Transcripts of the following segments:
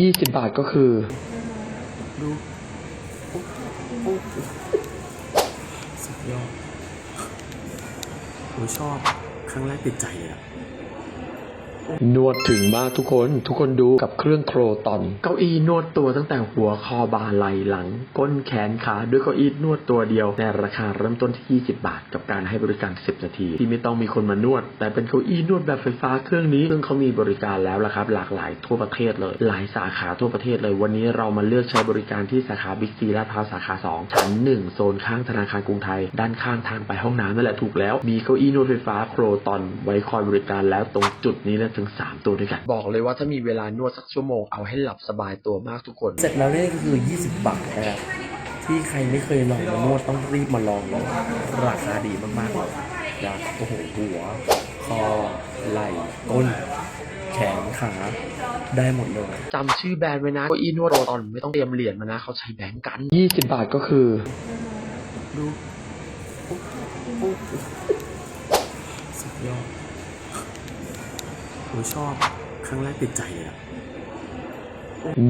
ยี่สิบบาทก็คือ ดูย้อ้สุดยอดผมชอบ ครั้งแรกติดใจเลยอะ นวดถึงมากทุกคน ทุกคนดูกับเครื่องโครตอน เก้าอี้นวดตัวตั้งแต่หัวคอบ่าไหล่หลัง ก้นแขนขาด้วยเก้าอี้นวดตัวเดียว ในราคาเริ่มต้นที่ 20 บาท กับการให้บริการ 10 นาที ที่ไม่ต้องมีคนมานวด แต่เป็นเก้าอี้นวดแบบไฟฟ้าเครื่องนี้ ซึ่งเขามีบริการแล้วละครับ หลากหลายทั่วประเทศเลย หลายสาขาทั่วประเทศเลย วันนี้เรามาเลือกใช้บริการที่สาขาบิ๊กซีลาดพร้าวสาขา 2 ชั้น 1 โซนข้างธนาคารกรุงไทย ด้านข้างทางไปห้องน้ำนั่นแหละถูกแล้ว มีเก้าอี้นวดไฟฟ้าโครตอนไว้คอยบริการแล้วตรงจุดนี้นะถึง 3 ตัวด้วยกัน บอกเลยว่าถ้ามีเวลานวดสักชั่วโมงเอาให้หลับสบายตัวมากทุกคน เสร็จแล้วเนี่ยก็คือ 20 บาทนะครับที่ใครไม่เคยลองมานวดต้องรีบมาลองเลยราคาดีมากๆเลยนะโอ้โหหัว คอ ไหล่ก้นแขนขาได้หมดเลยจำชื่อแบรนด์ไว้นะเก้าอี้นวดโครตอนไม่ต้องเตรียมเหรียญมานะ เขาใช้แบงก์กัน 20 บาทก็คือดูโอ้โอ้สุดยอดผม ชอบครั้งแรกติดใจเลยอะ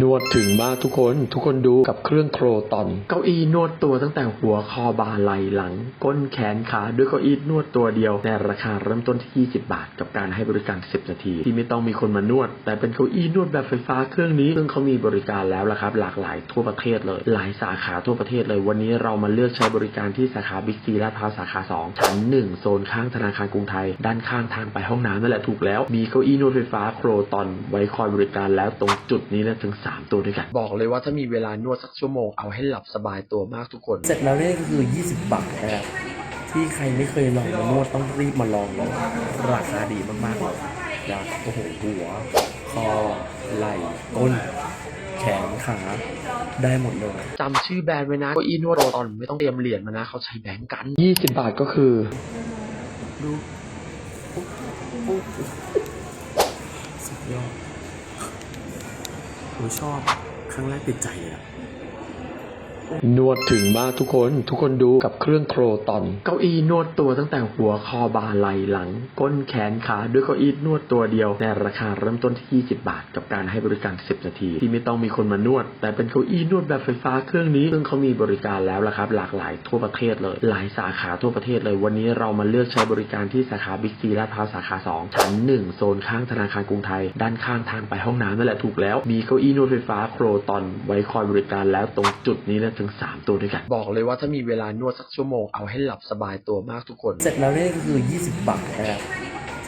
นวดถึงมากทุกคนทุกคนดูกับเครื่องโครตอนเก้าอี้นวดตัวตั้งแต่หัวคอบ่าไหล่หลัง ก้นแขนขาด้วยเก้าอี้นวดตัวเดียว ในราคาเริ่มต้นที่ 20 บาท กับการให้บริการ 10 นาที ที่ไม่ต้องมีคนมานวด แต่เป็นเก้าอี้นวดแบบไฟฟ้าเครื่องนี้ ซึ่งเขามีบริการแล้วละครับ หลากหลายทั่วประเทศเลย หลายสาขาทั่วประเทศเลยวันนี้เรามาเลือกใช้บริการที่สาขาบิ๊กซีลาดพร้าวสาขา2ชั้น1โซนข้างธนาคารกรุงไทย ด้านข้างทางไปห้องน้ำนั่นแหละถูกแล้วมีเก้าอี้นวดไฟฟ้าโครตอนไว้คอยบริการแล้วตรงจุดนี้นะถึง 3 ตัวด้วยกัน บอกเลยว่าถ้ามีเวลานวดสักชั่วโมงเอาให้หลับสบายตัวมากทุกคน เสร็จแล้วเนี่ยก็คือ 20 บาทนะครับที่ใครไม่เคยลองมานวดต้องรีบมาลองเลยราคาดีมากๆเลยนะโอ้โหหัว คอ ไหล่ก้นแขนขาได้หมดเลยจำชื่อแบรนด์ไว้นะเก้าอี้นวดโรตอนไม่ต้องเตรียมเหรียญมานะ เขาใช้แบงก์กัน 20 บาทก็คือดูโอ้โอ้สุดยอด ผมชอบครั้งแรกติดใจเลยอะ นวดถึงมากทุกคนทุกคนดูกับเครื่องโครตอน เก้าอี้นวดตัวตั้งแต่หัวคอบ่าไหล่หลัง ก้นแขนขาด้วยเก้าอี้นวดตัวเดียว ในราคาเริ่มต้นที่ 20 บาท กับการให้บริการ 10 นาที ที่ไม่ต้องมีคนมานวด แต่เป็นเก้าอี้นวดแบบไฟฟ้าเครื่องนี้ ซึ่งเขามีบริการแล้วละครับ หลากหลายทั่วประเทศเลย หลายสาขาทั่วประเทศเลย วันนี้เรามาเลือกใช้บริการที่สาขาบิ๊กซีลาดพร้าวสาขา 2 ชั้น 1 โซนข้างธนาคารกรุงไทย ด้านข้างทางไปห้องน้ำนั่นแหละถูกแล้ว มีเก้าอี้นวดไฟฟ้าโครตอนไว้คอยบริการแล้วตรงจุดนี้นะถึง 3 ตัวด้วยกัน บอกเลยว่าถ้ามีเวลานวดสักชั่วโมงเอาให้หลับสบายตัวมากทุกคน เสร็จแล้วเนี่ยก็คือ 20 บาทนะครับ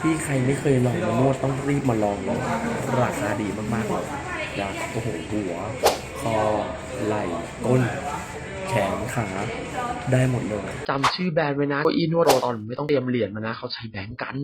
ที่ใครไม่เคยลองมานวดต้องรีบมาลองเลยราคาดีมากๆเลยนะโอ้โหหัว คอ ไหล่ก้นแขนขาได้หมดเลยจำชื่อแบรนด์ไว้นะเก้าอี้นวดโรตอนไม่ต้องเตรียมเหรียญมานะ เขาใช้แบงก์กัน